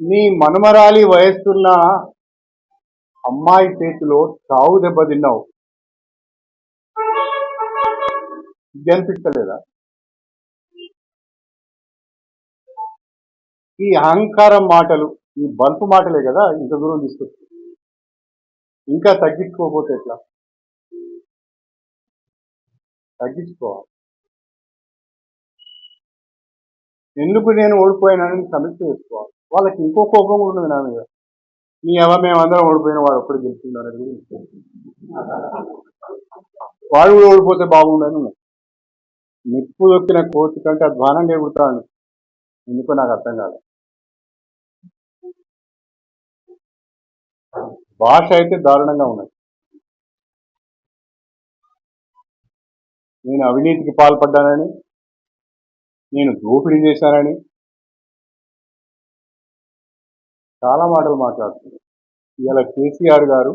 నీ మనుమరాలి వయస్సున్న అమ్మాయి చేతిలో చావు దెబ్బ తిన్నావు. ఇది ఈ అహంకారం మాటలు ఈ బల్పు మాటలే కదా ఇంత దూరం తీసుకొచ్చి. ఇంకా తగ్గించుకోకపోతే ఎట్లా? తగ్గించుకోవాలి. ఎందుకు నేను ఓడిపోయానని సమీక్ష చేసుకోవాలి? వాళ్ళకి ఇంకో కోపం కూడా నా మీద. నీ ఎవ మేమందరం ఓడిపోయిన వాడు ఒక్కడు గెలిచిండు అనేది వాడు కూడా ఓడిపోతే బాగుండని. నిప్పు దొక్కిన కోతి కంటే అధ్వానంగా ఎగురుతాను ఎందుకో నాకు అర్థం కాదు. భాష అయితే దారుణంగా ఉన్నది. నేను అవినీతికి పాల్పడ్డానని నేను దోపిడీ చేశానని చాలా మాటలు మాట్లాడుతున్నారు ఇవాళ కేసీఆర్ గారు